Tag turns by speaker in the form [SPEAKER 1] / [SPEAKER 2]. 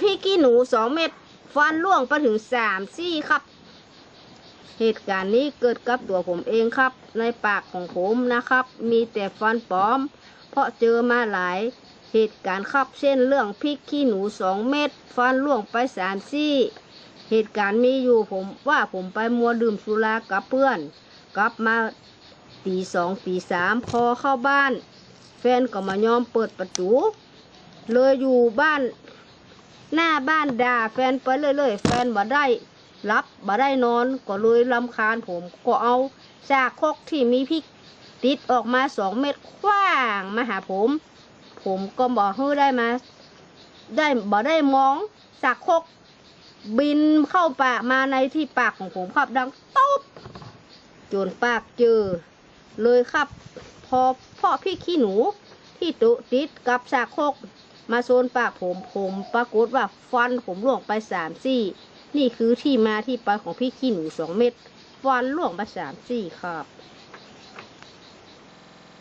[SPEAKER 1] พี่กี้หนูสองเม็ดฟันล่วงไปถึงสามซี่ครับ เหตุการณ์นี้เกิดกับตัวผมเองครับ ในปากของผมนะครับ มีแต่ฟันปลอม เพราะเจอมาหลายเหตุการณ์ครับเช่นเรื่องพริกขี้หนูสองเม็ดฟันล่วงไปสามซี่ เหตุการณ์มีอยู่ผมว่าผมไปมัวดื่มสุรากับเพื่อน กลับมาตีสองตีสามพอเข้าบ้าน แฟนก็มายอมเปิดประตูเลยอยู่บ้าน หน้าบ้านด่าแฟนไปเรื่อยๆ แฟนบ่ได้รับบ่ได้นอนก็เลยลำคาญผมก็เอาจากคกที่มีพริกติดออกมาสองเม็ดคว้างมาหาผม ผมก็บอกเฮ้ได้มา ได้บ่ได้มองจากคกบินเข้าปากมาในที่ปากของผมครับดังตุ๊บจนปากเจอ เลยครับ พอพ่อพี่ขี้หนู ที่ตุติดกับสากคก มาโซนปากผมผมปรากฏว่าฟันผมล่วงไปสามซี่ นี่คือที่มาที่ไปของพี่ขี้หนูสองเม็ดฟันล่วงไปสามซี่ครับ